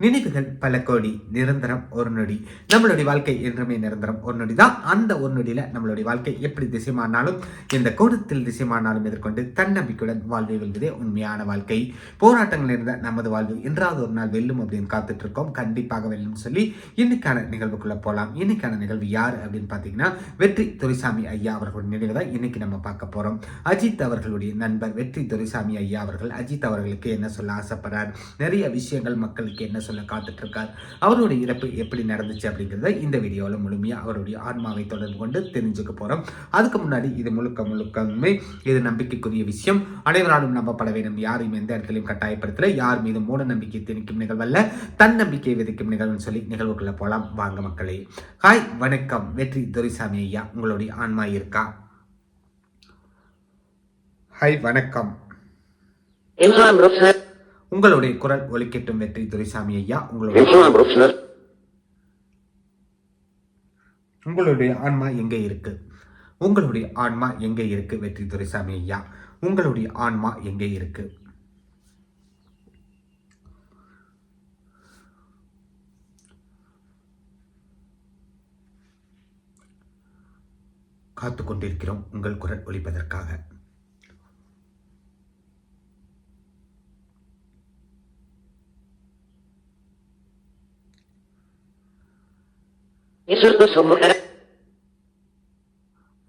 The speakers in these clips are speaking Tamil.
நினைவுகள் பல கோடி நிரந்தரம் ஒரு நொடி. நம்மளுடைய வாழ்க்கை என்றுமே நிரந்தரம் ஒரு நொடி தான் அந்த ஒரு நொடியில் நம்மளுடைய வாழ்க்கை எப்படி திசைமானாலும் எந்த கோணத்தில் திசைமானாலும் எதிர்கொண்டு தன்னம்பிக்கையுடன் வாழ்வை வெல்வதே உண்மையான வாழ்க்கை. போராட்டங்கள் இருந்த நமது வாழ்வு என்றாவது ஒரு நாள் வெல்லும் அப்படின்னு காத்துட்டு இருக்கோம் கண்டிப்பாக வெல்லும் சொல்லி இன்னைக்கான நிகழ்வுக்குள்ளே போகலாம் இன்னைக்கான நிகழ்வு யார் அப்படின்னு பார்த்தீங்கன்னா வெற்றி துரைசாமி ஐயா அவர்களுடைய நினைவு தான் இன்னைக்கு நம்ம பார்க்க போகிறோம் அஜித் அவர்களுடைய நண்பர் வெற்றி துரைசாமி ஐயா அவர்கள் அஜித் அவர்களுக்கு என்ன சொல்ல ஆசைப்படுறார்? நிறைய விஷயங்கள் மக்களுக்கு என்ன சொல்ல காத்துட்ருக்கார். அவருடைய இறப்பு எப்படி நடந்துச்சு அப்படிங்கிறத இந்த வீடியோவில் முழுமையாக அவருடைய ஆன்மாவை தொடர்பு கொண்டு தெரிஞ்சுக்க போகிறோம் அதுக்கு முன்னாடி இது முழுக்க முழுக்கமே இது நம்பிக்கைக்குரிய விஷயம். அனைவராலும் நம்பப்பட வேண்டும். யாரையும் எந்த இடத்துலையும் கட்டாயப்படுத்தல. யார் மீது மூட நம்பிக்கை திணிக்கும் நிகழ்வல்ல. தன் நம்பிக்கையை விதிக்கும் நிகழ்வுன்னு சொல்லி நிகழ்வுக்குள்ள போகலாம் வாங்க மக்களே. ஹாய் வணக்கம். வெற்றி துரைசாமி ஐயா உங்களுடைய ஆன்மா இருக்கா? ஹாய் வணக்கம். Imam Rufner, உங்களுடைய குரல் ஒலிக்கட்டும் வெற்றி துரைசாமி ஐயா. உங்களுடைய உங்களுடைய ஆன்மா எங்கே இருக்கு? உங்களுடைய ஆன்மா எங்கே இருக்கு? வெற்றி துரைசாமி ஐயா. உங்களுடைய ஆன்மா எங்கே இருக்கு? காத்து கொண்டிருக்கிறோம் உங்கள் குரல் ஒலிப்பதற்காக.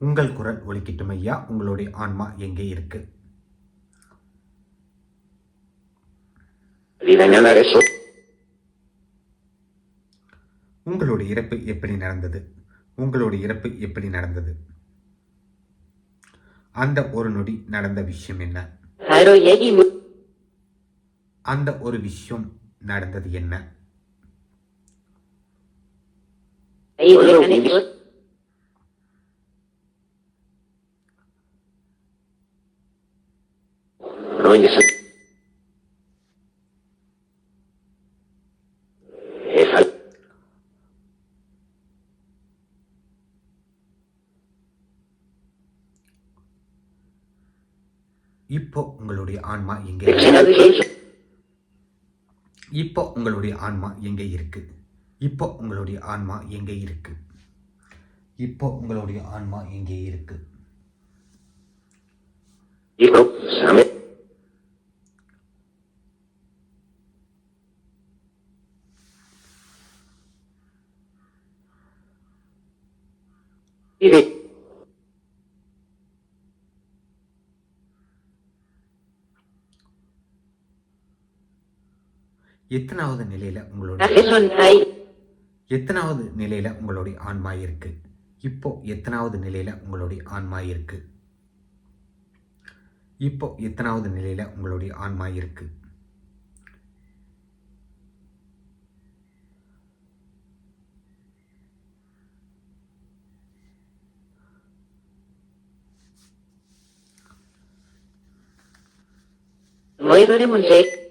உங்கள் குரல் ஒலிக்கட்டும் ஐயா. உங்களுடைய ஆன்மா எங்கே இருக்கு? உங்களுடைய இறப்பு எப்படி நடந்தது? உங்களுடைய இறப்பு எப்படி நடந்தது? அந்த ஒரு நொடி நடந்த விஷயம் என்ன? அந்த ஒரு விஷயம் நடந்தது என்ன? Efal, இப்போ உங்களுடைய ஆன்மா எங்கே இப்போ உங்களுடைய ஆன்மா எங்கே இருக்கு? இப்போ உங்களுடைய ஆன்மா எங்கே இருக்கு? இப்போ உங்களுடைய ஆன்மா எங்கே இருக்கு? எத்தனாவது நிலையில Hai, எத்தனாவது நிலையில உங்களுடைய ஆன்மா இருக்கு? இப்போ எத்தனாவது நிலையில உங்களுடைய ஆன்மா இருக்கு? இப்போ எத்தனாவது நிலையில உங்களுடைய ஆன்மா இருக்கு? Moivare Munjek,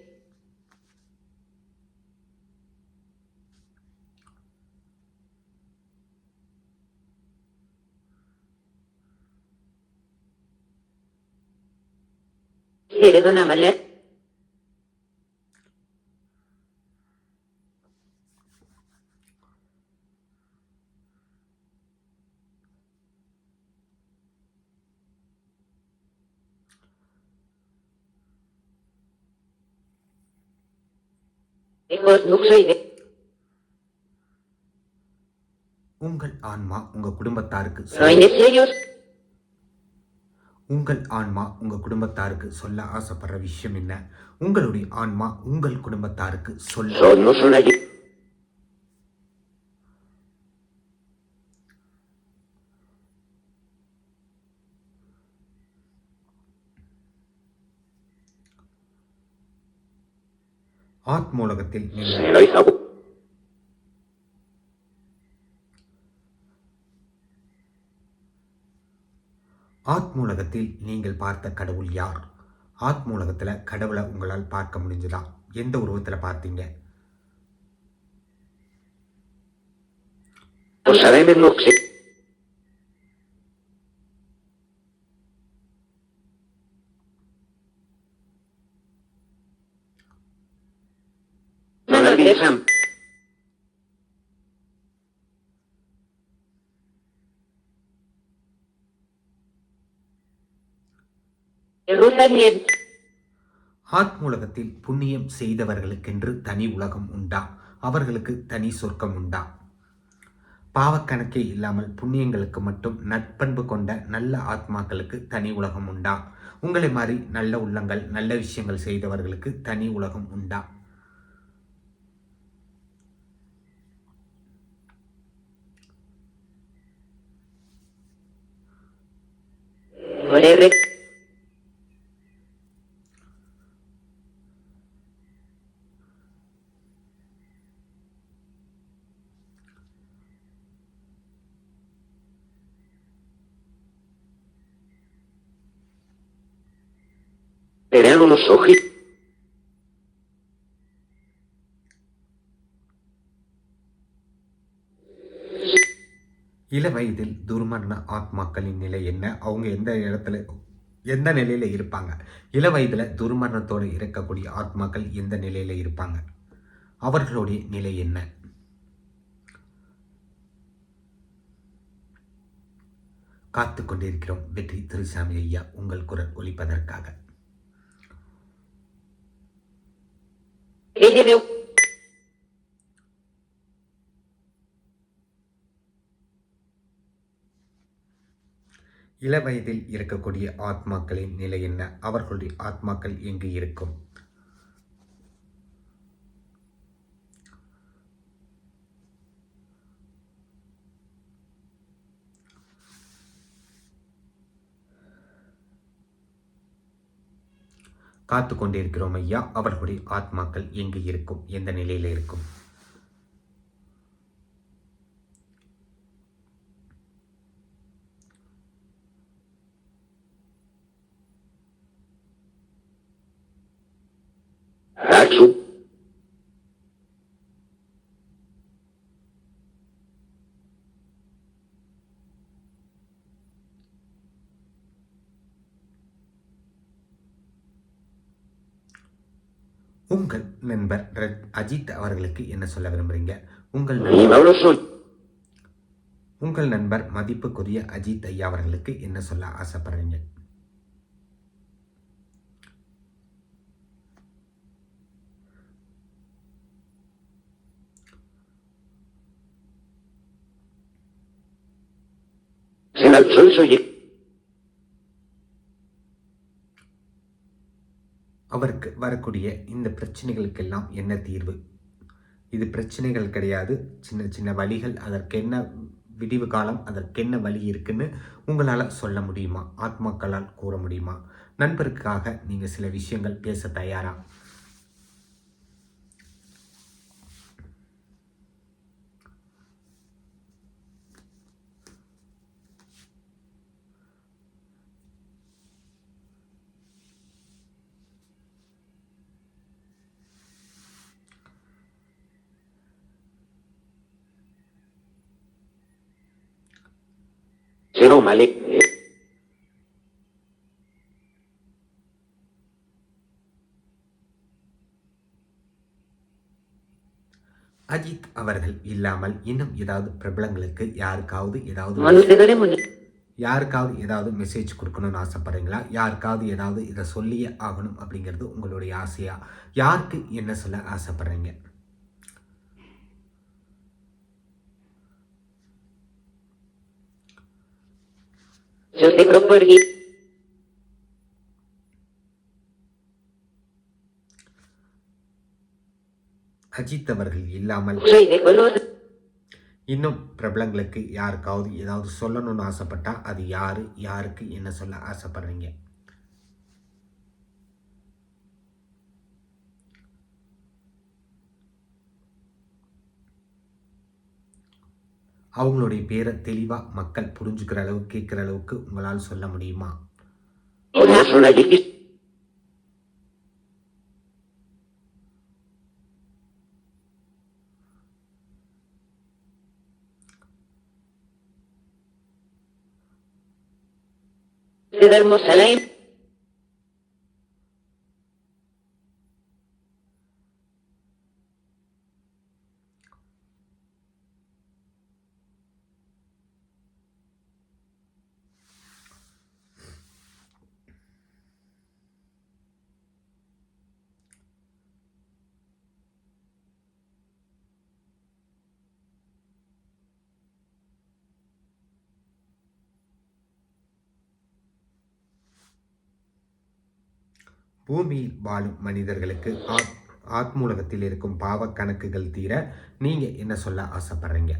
Iko Nuksui, உங்கள் ஆன்மா உங்க குடும்பத்தாருக்கு உங்கள் ஆன்மா உங்க குடும்பத்தாருக்கு சொல்ல ஆசைப்படுற விஷயம் என்ன? உங்களுடைய ஆன்மா உங்கள் குடும்பத்தாருக்கு சொல்ல. ஆத்மூலகத்தில் நீங்கள் ஆத்மூலகத்தில் நீங்கள் பார்த்த கடவுள் யார்? ஆத்மூலகத்தில் கடவுளை உங்களால் பார்க்க முடிஞ்சுதா? எந்த உருவத்தில் பார்த்தீங்க? sabemos ஆத்மூலகத்தில் புண்ணியம் செய்தவர்களுக்கென்று தனி உலகம் உண்டா? அவர்களுக்கு தனி சொர்க்கம் உண்டா? பாவக்கணக்கே இல்லாமல் புண்ணியங்களுக்கு மட்டும் நட்பண்பு கொண்ட நல்ல ஆத்மாக்களுக்கு தனி உலகம் உண்டா? உங்களை மாதிரி நல்ல உள்ளங்கள் நல்ல விஷயங்கள் செய்தவர்களுக்கு தனி உலகம் உண்டா? Whatever. Cerraron los ojitos. இள வயதில் துர்மரண ஆத்மாக்களின் நிலை என்ன? அவங்க எந்த இடத்துல எந்த நிலையில இருப்பாங்க? இள வயதில் துர்மரணத்தோடு இருக்கக்கூடிய ஆத்மாக்கள் எந்த நிலையில இருப்பாங்க? அவர்களுடைய நிலை என்ன? காத்து கொண்டிருக்கிறோம் வெற்றி திருசாமி ஐயா உங்கள் குரல் ஒழிப்பதற்காக Ella இள வயதில் இருக்கக்கூடிய ஆத்மாக்களின் நிலை என்ன? அவர்களுடைய ஆத்மாக்கள் எங்கு இருக்கும்? காத்து கொண்டிருக்கிறோம் ஐயா. அவர்களுடைய ஆத்மாக்கள் எங்கு இருக்கும்? எந்த நிலையில் இருக்கும்? Achu. ரத்- அஜித் அவர்களுக்கு என்ன சொல்ல விரும்புறீங்க உங்கள். உங்கள் நண்பர் மதிப்புக்குரிய அஜித் ஐயா அவர்களுக்கு என்ன சொல்ல ஆசைப்படுறீங்க Se அவருக்கு வரக்கூடிய இந்த பிரச்சனைகளுக்கெல்லாம் என்ன தீர்வு? இது பிரச்சனைகள் கிடையாது. சின்ன சின்ன வழிகள் அதற்கென்ன விடிவு காலம் அதற்கென்ன வழி இருக்குன்னு உங்களால் சொல்ல முடியுமா? ஆத்மாக்களால் கூற முடியுமா? நண்பருக்காக நீங்கள் சில விஷயங்கள் பேச தயாரா? Malik. அஜித் அவர்கள் இல்லாமல் இன்னும் ஏதாவது பிரபலங்களுக்கு யாருக்காவது ஏதாவது. யாருக்காவது ஏதாவது மெசேஜ் கொடுக்கணும்னு ஆசைப்படுறீங்களா யாருக்காவது ஏதாவது இதை சொல்லியே ஆகணும் அப்படிங்கிறது உங்களுடைய ஆசையா யாருக்கு என்ன சொல்ல ஆசைப்படுறீங்க அஜித் அவர்கள் இல்லாமல். இன்னும் பிரபலங்களுக்கு யாருக்காவது ஏதாவது சொல்லணும்னு ஆசைப்பட்டா அது யாரு யாருக்கு என்ன சொல்ல ஆசைப்படுறீங்க அவங்களுடைய பேரை தெளிவாக மக்கள் புரிஞ்சுக்கிற அளவுக்கு கேட்குற அளவுக்கு உங்களால் சொல்ல முடியுமா? sola பூமியில் வாழும் மனிதர்களுக்கு ஆத் ஆத்மூலகத்தில் இருக்கும் பாவ கணக்குகள் தீர நீங்கள் என்ன சொல்ல ஆசைப்படுறீங்க?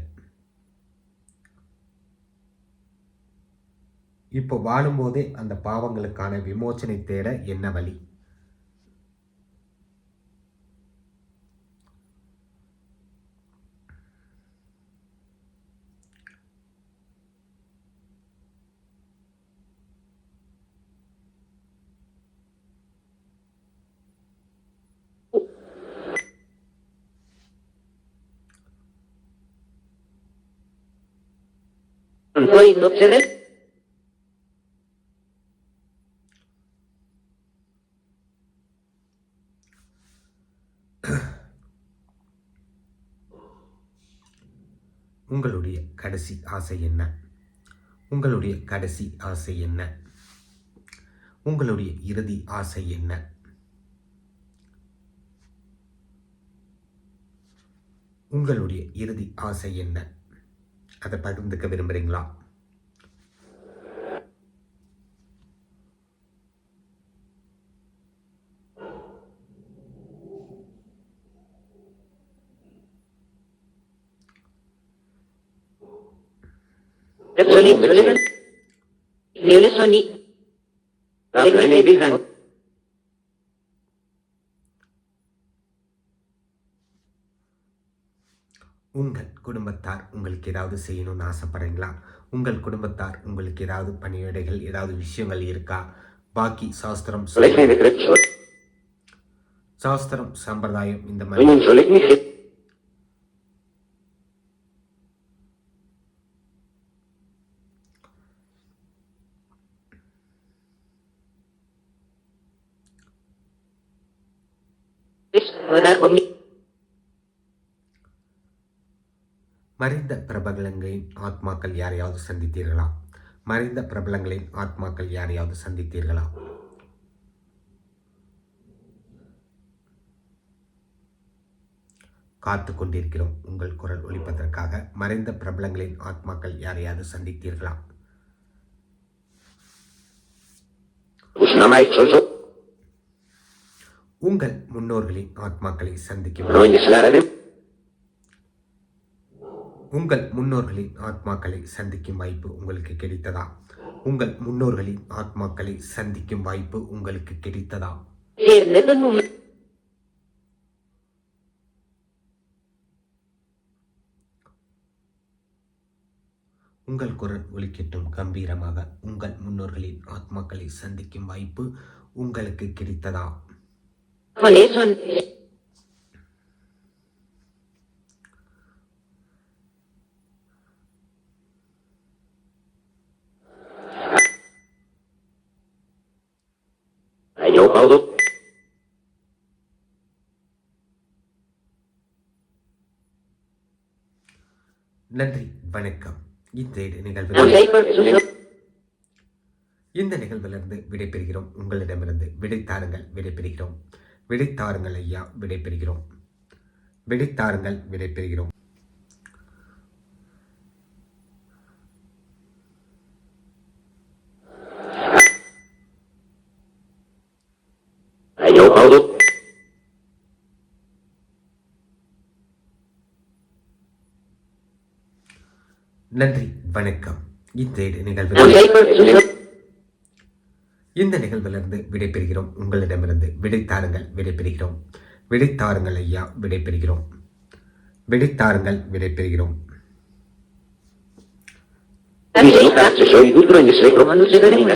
இப்போ வாழும்போதே அந்த பாவங்களுக்கான விமோச்சனை தேட என்ன வழி? No உங்களுடைய கடைசி ஆசை என்ன? உங்களுடைய கடைசி ஆசை என்ன? உங்களுடைய இறுதி ஆசை என்ன? உங்களுடைய இறுதி ஆசை என்ன? அதை பகிர்ந்துக்க விரும்புகிறீங்களா உங்கள் குடும்பத்தார் உங்களுக்கு ஏதாவது செய்யணும்னு ஆசைப்படுறீங்களா? உங்கள் குடும்பத்தார் உங்களுக்கு ஏதாவது பணியிடைகள் ஏதாவது விஷயங்கள் இருக்கா? பாக்கி சாஸ்திரம். சாஸ்திரம் சம்பிரதாயம் இந்த மாதிரி. Soy மறைந்த பிரபலங்களின் ஆத்மாக்கள் யாரையாவது சந்தித்தீர்களா மறைந்த பிரபலங்களின் ஆத்மாக்கள் யாரையாவது சந்தித்தீர்களா காத்து கொண்டிருக்கிறோம் உங்கள் குரல் ஒலிப்பதற்காக மறைந்த பிரபலங்களின் ஆத்மாக்கள் யாரையாவது சந்தித்தீர்களா. உங்கள் முன்னோர்களின் ஆத்மாக்களை de. உங்கள் முன்னோர்களின் ஆத்மாக்களை சந்திக்கும் வாய்ப்பு உங்களுக்கு கிடைத்ததா? உங்கள் முன்னோர்களின் ஆத்மாக்களை சந்திக்கும் வாய்ப்பு உங்களுக்கு கிடைத்ததா? உங்கள் குரல் ஒலிக்கட்டும் கம்பீரமாக. உங்கள் முன்னோர்களின் ஆத்மாக்களை சந்திக்கும் வாய்ப்பு உங்களுக்கு கிடைத்ததா? நன்றி வணக்கம். por qué. இந்த நிகழ்விலிருந்து விடைபெறுகிறோம். உங்களிடமிருந்து விடைத்தாருங்கள் விடைபெறுகிறோம். விடைத்தாருங்கள் ஐயா விடைபெறுகிறோம். விடைத்தாருங்கள் விடைபெறுகிறோம். Ayo, நன்றி வணக்கம். இந்த நிகழ்வு இந்த நிகழ்விலிருந்து விடைபெறுகிறோம். உங்களிடமிருந்து விடைத்தாருங்கள் விடைபெறுகிறோம். விடைத்தாருங்கள் ஐயா விடைபெறுகிறோம். விடைத்தாருங்கள் விடைபெறுகிறோம். Vi sono.